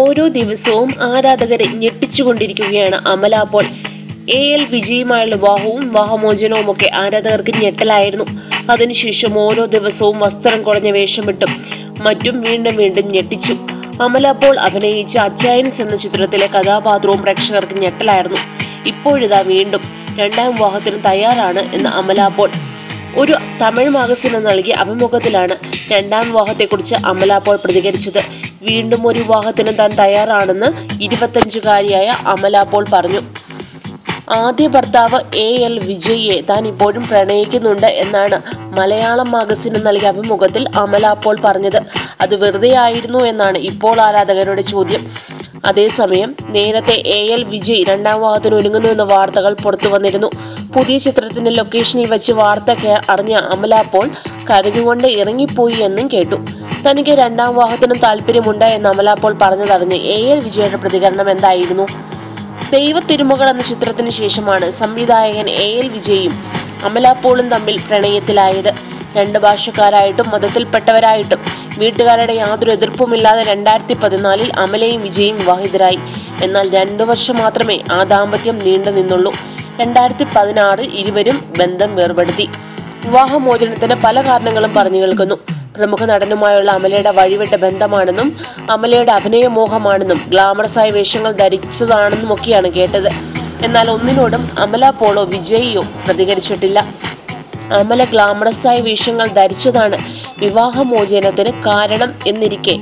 ഓരോ ദിവസവും ആരാധകരെ ഞെട്ടിച്ചുകൊണ്ടിരിക്കുകയാണ് അമല. അപ്പോൾ എ. എൽ. വിജയുമായുള്ള വിവാഹവും വിവാഹമോചനവും ഒക്കെ ആരാധകർക്ക് ഞെട്ടലായിരുന്നു. അതിനുശേഷം ഓരോ ദിവസവും വസ്ത്രം കുറഞ്ഞ വേഷമിട്ടും മറ്റും വീണ്ടും വീണ്ടും ഞെട്ടിച്ചു. അമല പോൾ അഭിനയിച്ച അച്ചായൻസ് എന്ന ചിത്രത്തിലെ കഥാപാത്രവും പ്രേക്ഷകർക്ക് ഞെട്ടലായിരുന്നു. ഇപ്പോഴിതാ വീണ്ടും രണ്ടാം വിവാഹത്തിന് തയ്യാറാണ് എന്ന് അമല പോൾ ഒരു തമിഴ് മാഗസിന് നൽകിയ അഭിമുഖത്തിലാണ് രണ്ടാം വിവാഹത്തെക്കുറിച്ച് അമല പോൾ പ്രതികരിച്ചത്. വീണ്ടും ഒരു വിവാഹത്തിന് താൻ തയ്യാറാണെന്ന് ഇരുപത്തഞ്ചുകാരിയായ അമല പോൾ പറഞ്ഞു. ആദ്യ ഭർത്താവ് എ എൽ വിജയിയെ താൻ ഇപ്പോഴും പ്രണയിക്കുന്നുണ്ട് എന്നാണ് മലയാളം മാഗസിന് നൽകിയ അഭിമുഖത്തിൽ അമല പോൾ പറഞ്ഞത്. അത് വെറുതെ ആയിരുന്നു എന്നാണ് ഇപ്പോൾ ആരാധകരുടെ ചോദ്യം. അതേസമയം നേരത്തെ എ എൽ വിജയ് രണ്ടാം വിവാഹത്തിന് ഒരുങ്ങുന്നു എന്ന വാർത്തകൾ പുറത്തു വന്നിരുന്നു. പുതിയ ചിത്രത്തിന്റെ ലൊക്കേഷനിൽ വെച്ച് വാർത്ത അറിഞ്ഞ അമല അപ്പോൾ കരഞ്ഞുകൊണ്ട് ഇറങ്ങിപ്പോയി എന്നും കേട്ടു. തനിക്ക് രണ്ടാം വിവാഹത്തിനും താല്പര്യമുണ്ട് എന്ന് അമല അപ്പോൾ പറഞ്ഞതറിഞ്ഞ് എ എൽ വിജയുടെ പ്രതികരണം എന്തായിരുന്നു? ദൈവ തിരുമകൾ എന്ന ചിത്രത്തിന് ശേഷമാണ് സംവിധായകൻ എ എൽ വിജയും അമല തമ്മിൽ പ്രണയത്തിലായത്. രണ്ട് ഭാഷക്കാരായിട്ടും മതത്തിൽപ്പെട്ടവരായിട്ടും വീട്ടുകാരുടെ യാതൊരു എതിർപ്പുമില്ലാതെ രണ്ടായിരത്തി പതിനാലിൽ അമലയും വിജയും വിവാഹിതരായി. എന്നാൽ രണ്ടു വർഷം മാത്രമേ ആ ദാമ്പത്യം നീണ്ടു നിന്നുള്ളൂ രണ്ടായിരത്തി പതിനാറ് ഇരുവരും ബന്ധം വേർപെടുത്തി. വിവാഹമോചനത്തിന് പല കാരണങ്ങളും പറഞ്ഞു കേൾക്കുന്നു. പ്രമുഖ നടനുമായുള്ള അമലയുടെ വഴിവിട്ട ബന്ധമാണെന്നും അമലയുടെ അഭിനയമോഹമാണെന്നും ഗ്ലാമറസായ വേഷങ്ങൾ ധരിച്ചതാണെന്നും ഒക്കെയാണ് കേട്ടത്. എന്നാൽ ഒന്നിനോടും അമല പോളോ വിജയിയോ പ്രതികരിച്ചിട്ടില്ല. അമല ഗ്ലാമറസായ വേഷങ്ങൾ ധരിച്ചതാണ് വിവാഹമോചനത്തിന് കാരണം എന്നിരിക്കെ.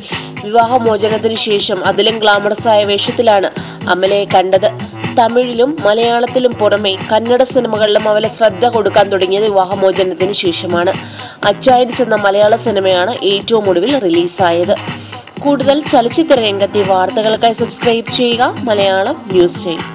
വിവാഹമോചനത്തിന് ശേഷം അതിലും ഗ്ലാമറസായ വേഷത്തിലാണ് അമലയെ കണ്ടത്. തമിഴിലും മലയാളത്തിലും പുറമെ കന്നഡ സിനിമകളിലും അവരെ ശ്രദ്ധ കൊടുക്കാൻ തുടങ്ങിയത് വിവാഹമോചനത്തിന് ശേഷമാണ്. അച്ചായൻസ് എന്ന മലയാള സിനിമയാണ് ഏറ്റവും ഒടുവിൽ റിലീസായത്. കൂടുതൽ ചലച്ചിത്ര രംഗത്തെ വാർത്തകൾക്കായി സബ്സ്ക്രൈബ് ചെയ്യുക മലയാളം ന്യൂസ് ടൈം